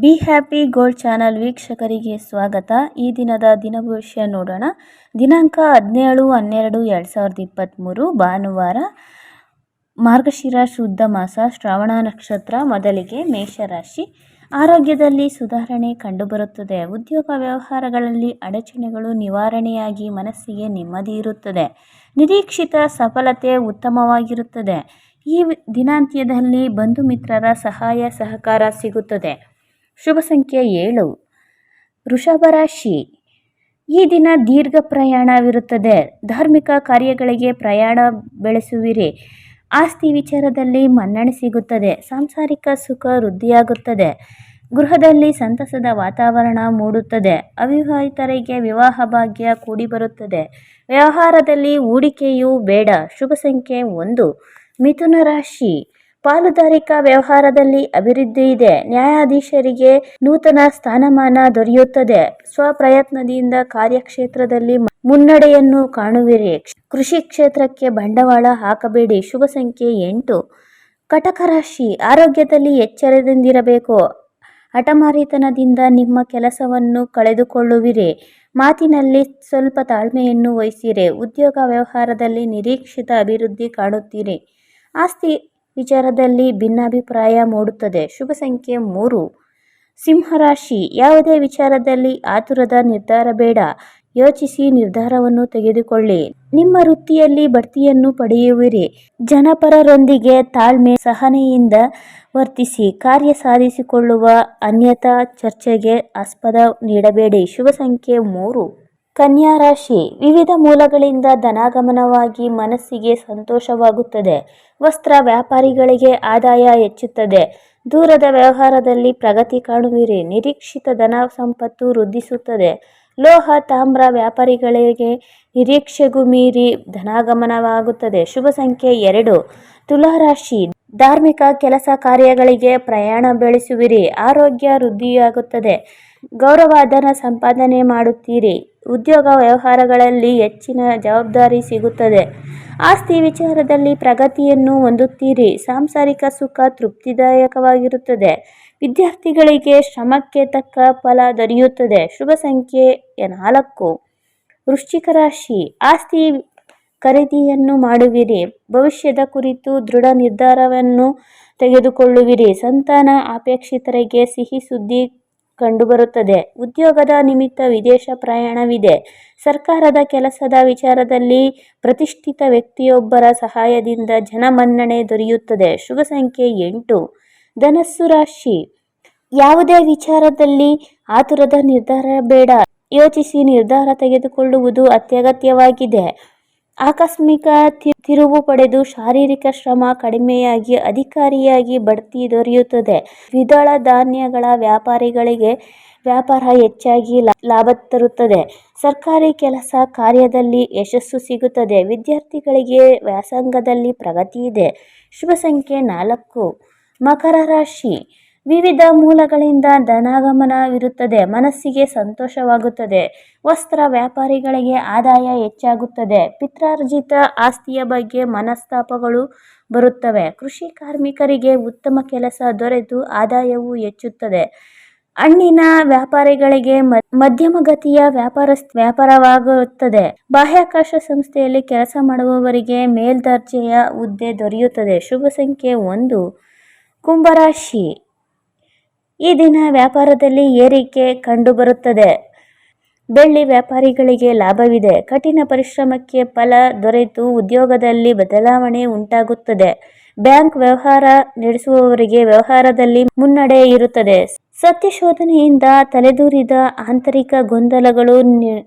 Be happy gold channel ವೀಕ್ಷಕರಿಗೆ ಸ್ವಾಗತ. ಈ ದಿನದ ದಿನಭವಿಷ್ಯ ನೋಡೋಣ. ದಿನಾಂಕ ಹದಿನೇಳು ಹನ್ನೆರಡು ಎರಡು ಸಾವಿರದ ಇಪ್ಪತ್ತ್ಮೂರು ಭಾನುವಾರ, ಮಾರ್ಗಶಿರ ಶುದ್ಧ ಮಾಸ, ಶ್ರಾವಣ ನಕ್ಷತ್ರ, ಮೊದಲಿಗೆ ಮೇಷರಾಶಿ. ಆರೋಗ್ಯದಲ್ಲಿ ಸುಧಾರಣೆ ಕಂಡುಬರುತ್ತದೆ. ಉದ್ಯೋಗ ವ್ಯವಹಾರಗಳಲ್ಲಿ ಅಡಚಣೆಗಳು ನಿವಾರಣೆಯಾಗಿ ಮನಸ್ಸಿಗೆ ನೆಮ್ಮದಿ ಇರುತ್ತದೆ. ನಿರೀಕ್ಷಿತ ಸಫಲತೆ ಉತ್ತಮವಾಗಿರುತ್ತದೆ. ಈ ದಿನಾಂತ್ಯದಲ್ಲಿ ಬಂಧು ಮಿತ್ರರ ಸಹಾಯ ಸಹಕಾರ ಸಿಗುತ್ತದೆ. ಶುಭ ಸಂಖ್ಯೆ ಏಳು. ವೃಷಭ ರಾಶಿ. ಈ ದಿನ ದೀರ್ಘ ಪ್ರಯಾಣವಿರುತ್ತದೆ. ಧಾರ್ಮಿಕ ಕಾರ್ಯಗಳಿಗೆ ಪ್ರಯಾಣ ಬೆಳೆಸುವಿರಿ. ಆಸ್ತಿ ವಿಚಾರದಲ್ಲಿ ಮನ್ನಣೆ ಸಿಗುತ್ತದೆ. ಸಾಂಸಾರಿಕ ಸುಖ ವೃದ್ಧಿಯಾಗುತ್ತದೆ. ಗೃಹದಲ್ಲಿ ಸಂತಸದ ವಾತಾವರಣ ಮೂಡುತ್ತದೆ. ಅವಿವಾಹಿತರಿಗೆ ವಿವಾಹ ಭಾಗ್ಯ ಕೂಡಿಬರುತ್ತದೆ. ವ್ಯವಹಾರದಲ್ಲಿ ಹೂಡಿಕೆಯೂ ಬೇಡ. ಶುಭ ಸಂಖ್ಯೆ ಒಂದು. ಮಿಥುನ ರಾಶಿ. ಪಾಲುದಾರಿಕಾ ವ್ಯವಹಾರದಲ್ಲಿ ಅಭಿವೃದ್ಧಿ ಇದೆ. ನ್ಯಾಯಾಧೀಶರಿಗೆ ನೂತನ ಸ್ಥಾನಮಾನ ದೊರೆಯುತ್ತದೆ. ಸ್ವಪ್ರಯತ್ನದಿಂದ ಕಾರ್ಯಕ್ಷೇತ್ರದಲ್ಲಿ ಮುನ್ನಡೆಯನ್ನು ಕಾಣುವಿರಿ. ಕೃಷಿ ಕ್ಷೇತ್ರಕ್ಕೆ ಬಂಡವಾಳ ಹಾಕಬೇಡಿ. ಶುಭ ಸಂಖ್ಯೆ ಎಂಟು. ಕಟಕ ರಾಶಿ ಆರೋಗ್ಯದಲ್ಲಿ ಎಚ್ಚರದಿಂದಿರಬೇಕು. ಹಠಮಾರಿತನದಿಂದ ನಿಮ್ಮ ಕೆಲಸವನ್ನು ಕಳೆದುಕೊಳ್ಳುವಿರಿ. ಮಾತಿನಲ್ಲಿ ಸ್ವಲ್ಪ ತಾಳ್ಮೆಯನ್ನು ವಹಿಸಿರಿ. ಉದ್ಯೋಗ ವ್ಯವಹಾರದಲ್ಲಿ ನಿರೀಕ್ಷಿತ ಅಭಿವೃದ್ಧಿ ಕಾಣುತ್ತೀರಿ. ಆಸ್ತಿ ವಿಚಾರದಲ್ಲಿ ಭಿನ್ನಾಭಿಪ್ರಾಯ ಮೂಡುತ್ತದೆ. ಶುಭ ಸಂಖ್ಯೆ ಮೂರು. ಸಿಂಹರಾಶಿ ಯಾವುದೇ ವಿಚಾರದಲ್ಲಿ ಆತುರದ ನಿರ್ಧಾರ ಬೇಡ. ಯೋಚಿಸಿ ನಿರ್ಧಾರವನ್ನು ತೆಗೆದುಕೊಳ್ಳಿ. ನಿಮ್ಮ ವೃತ್ತಿಯಲ್ಲಿ ಬಡ್ತಿಯನ್ನು ಪಡೆಯುವಿರಿ. ಜನಪರರೊಂದಿಗೆ ತಾಳ್ಮೆ ಸಹನೆಯಿಂದ ವರ್ತಿಸಿ ಕಾರ್ಯ ಸಾಧಿಸಿಕೊಳ್ಳುವ ಅನ್ಯತಾ ಚರ್ಚೆಗೆ ಆಸ್ಪದ ನೀಡಬೇಡಿ. ಶುಭ ಸಂಖ್ಯೆ ಮೂರು. ಕನ್ಯಾ ರಾಶಿ ವಿವಿಧ ಮೂಲಗಳಿಂದ ಧನಾಗಮನವಾಗಿ ಮನಸ್ಸಿಗೆ ಸಂತೋಷವಾಗುತ್ತದೆ. ವಸ್ತ್ರ ವ್ಯಾಪಾರಿಗಳಿಗೆ ಆದಾಯ ಹೆಚ್ಚುತ್ತದೆ. ದೂರದ ವ್ಯವಹಾರದಲ್ಲಿ ಪ್ರಗತಿ ಕಾಣುವಿರಿ. ನಿರೀಕ್ಷಿತ ಧನ ಸಂಪತ್ತು ವೃದ್ಧಿಸುತ್ತದೆ. ಲೋಹ, ತಾಮ್ರ ವ್ಯಾಪಾರಿಗಳಿಗೆ ನಿರೀಕ್ಷೆಗೂ ಮೀರಿ ಧನಾಗಮನವಾಗುತ್ತದೆ. ಶುಭ ಸಂಖ್ಯೆ ಎರಡು. ತುಲಾರಾಶಿ ಧಾರ್ಮಿಕ ಕೆಲಸ ಕಾರ್ಯಗಳಿಗೆ ಪ್ರಯಾಣ ಬೆಳೆಸುವಿರಿ. ಆರೋಗ್ಯ ವೃದ್ಧಿಯಾಗುತ್ತದೆ. ಗೌರವಾಧನ ಸಂಪಾದನೆ ಮಾಡುತ್ತೀರಿ. ಉದ್ಯೋಗ ವ್ಯವಹಾರಗಳಲ್ಲಿ ಹೆಚ್ಚಿನ ಜವಾಬ್ದಾರಿ ಸಿಗುತ್ತದೆ. ಆಸ್ತಿ ವಿಚಾರದಲ್ಲಿ ಪ್ರಗತಿಯನ್ನು ಹೊಂದುತ್ತೀರಿ. ಸಾಂಸಾರಿಕ ಸುಖ ತೃಪ್ತಿದಾಯಕವಾಗಿರುತ್ತದೆ. ವಿದ್ಯಾರ್ಥಿಗಳಿಗೆ ಶ್ರಮಕ್ಕೆ ತಕ್ಕ ಫಲ ದೊರೆಯುತ್ತದೆ. ಶುಭ ಸಂಖ್ಯೆ ನಾಲ್ಕು. ವೃಶ್ಚಿಕ ರಾಶಿ. ಆಸ್ತಿ ಖರೀದಿಯನ್ನು ಮಾಡುವಿರಿ. ಭವಿಷ್ಯದ ಕುರಿತು ದೃಢ ನಿರ್ಧಾರವನ್ನು ತೆಗೆದುಕೊಳ್ಳುವಿರಿ. ಸಂತಾನ ಅಪೇಕ್ಷಿತರಿಗೆ ಸಿಹಿ ಸುದ್ದಿ ಕಂಡುಬರುತ್ತದೆ. ಉದ್ಯೋಗದ ನಿಮಿತ್ತ ವಿದೇಶ ಪ್ರಯಾಣವಿದೆ. ಸರ್ಕಾರದ ಕೆಲಸದ ವಿಚಾರದಲ್ಲಿ ಪ್ರತಿಷ್ಠಿತ ವ್ಯಕ್ತಿಯೊಬ್ಬರ ಸಹಾಯದಿಂದ ಜನಮನ್ನಣೆ ದೊರೆಯುತ್ತದೆ. ಶುಭ ಸಂಖ್ಯೆ ಎಂಟು. ಧನಸ್ಸು ರಾಶಿ. ಯಾವುದೇ ವಿಚಾರದಲ್ಲಿ ಆತುರದ ನಿರ್ಧಾರ ಬೇಡ. ಯೋಚಿಸಿ ನಿರ್ಧಾರ ತೆಗೆದುಕೊಳ್ಳುವುದು ಅತ್ಯಗತ್ಯವಾಗಿದೆ. ಆಕಸ್ಮಿಕ ತಿರುವು ಪಡೆದು ಶಾರೀರಿಕ ಶ್ರಮ ಕಡಿಮೆಯಾಗಿ ಅಧಿಕಾರಿಯಾಗಿ ಬಡ್ತಿ ದೊರೆಯುತ್ತದೆ. ದ್ವಿದಳ ಧಾನ್ಯಗಳ ವ್ಯಾಪಾರಿಗಳಿಗೆ ವ್ಯಾಪಾರ ಹೆಚ್ಚಾಗಿ ಲಾಭ ತರುತ್ತದೆ. ಸರ್ಕಾರಿ ಕೆಲಸ ಕಾರ್ಯದಲ್ಲಿ ಯಶಸ್ಸು ಸಿಗುತ್ತದೆ. ವಿದ್ಯಾರ್ಥಿಗಳಿಗೆ ವ್ಯಾಸಂಗದಲ್ಲಿ ಪ್ರಗತಿ ಇದೆ. ಶುಭ ಸಂಖ್ಯೆ ನಾಲ್ಕು. ಮಕರ ರಾಶಿ. ವಿವಿಧ ಮೂಲಗಳಿಂದ ಧನಾಗಮನವಿರುತ್ತದೆ ಮನಸ್ಸಿಗೆ ಸಂತೋಷವಾಗುತ್ತದೆ, ವಸ್ತ್ರ ವ್ಯಾಪಾರಿಗಳಿಗೆ ಆದಾಯ ಹೆಚ್ಚಾಗುತ್ತದೆ, ಪಿತ್ರಾರ್ಜಿತ ಆಸ್ತಿಯ ಬಗ್ಗೆ ಮನಸ್ತಾಪಗಳು ಬರುತ್ತವೆ. ಕೃಷಿ ಕಾರ್ಮಿಕರಿಗೆ ಉತ್ತಮ ಕೆಲಸ ದೊರೆತು ಆದಾಯವು ಹೆಚ್ಚುತ್ತದೆ. ಹಣ್ಣಿನ ವ್ಯಾಪಾರಿಗಳಿಗೆ ಮಧ್ಯಮಗತಿಯ ವ್ಯಾಪಾರ ವ್ಯಾಪಾರವಾಗುತ್ತದೆ. ಬಾಹ್ಯಾಕಾಶ ಸಂಸ್ಥೆಯಲ್ಲಿ ಕೆಲಸ ಮಾಡುವವರಿಗೆ ಮೇಲ್ದರ್ಜೆಯ ಹುದ್ದೆ ದೊರೆಯುತ್ತದೆ. ಶುಭ ಸಂಖ್ಯೆ ಒಂದು ಕುಂಭರಾಶಿ ಈ ದಿನ ವ್ಯಾಪಾರದಲ್ಲಿ ಏರಿಕೆ ಕಂಡುಬರುತ್ತದೆ. ಬೆಳ್ಳಿ ವ್ಯಾಪಾರಿಗಳಿಗೆ ಲಾಭವಿದೆ. ಕಠಿಣ ಪರಿಶ್ರಮಕ್ಕೆ ಫಲ ದೊರೆತು ಉದ್ಯೋಗದಲ್ಲಿ ಬದಲಾವಣೆ ಉಂಟಾಗುತ್ತದೆ. ಬ್ಯಾಂಕ್ ವ್ಯವಹಾರ ನಡೆಸುವವರಿಗೆ ವ್ಯವಹಾರದಲ್ಲಿ ಮುನ್ನಡೆ ಇರುತ್ತದೆ. ಸತ್ಯಶೋಧನೆಯಿಂದ ತಲೆದೂರಿದ ಆಂತರಿಕ ಗೊಂದಲಗಳು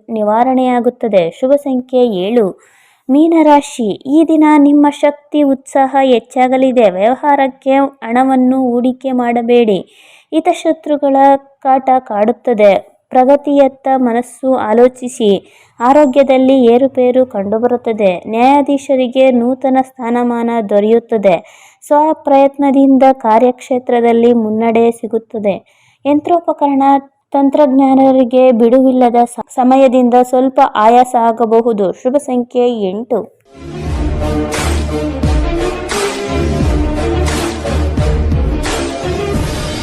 ನಿವಾರಣೆಯಾಗುತ್ತದೆ. ಶುಭ ಸಂಖ್ಯೆ ಏಳು. ಮೀನರಾಶಿ. ಈ ದಿನ ನಿಮ್ಮ ಶಕ್ತಿ, ಉತ್ಸಾಹ ಹೆಚ್ಚಾಗಲಿದೆ. ವ್ಯವಹಾರಕ್ಕೆ ಹಣವನ್ನು ಹೂಡಿಕೆ ಮಾಡಬೇಡಿ. ಹಿತಶತ್ರುಗಳ ಕಾಟ ಕಾಡುತ್ತದೆ. ಪ್ರಗತಿಯತ್ತ ಮನಸ್ಸು ಆಲೋಚಿಸಿ. ಆರೋಗ್ಯದಲ್ಲಿ ಏರುಪೇರು ಕಂಡುಬರುತ್ತದೆ. ನ್ಯಾಯಾಧೀಶರಿಗೆ ನೂತನ ಸ್ಥಾನಮಾನ ದೊರೆಯುತ್ತದೆ. ಸ್ವಪ್ರಯತ್ನದಿಂದ ಕಾರ್ಯಕ್ಷೇತ್ರದಲ್ಲಿ ಮುನ್ನಡೆ ಸಿಗುತ್ತದೆ. ಯಂತ್ರೋಪಕರಣ ತಂತ್ರಜ್ಞಾನರಿಗೆ ಬಿಡುವಿಲ್ಲದ ಸಮಯದಿಂದ ಸ್ವಲ್ಪ ಆಯಾಸ ಆಗಬಹುದು. ಶುಭ ಸಂಖ್ಯೆ ಎಂಟು.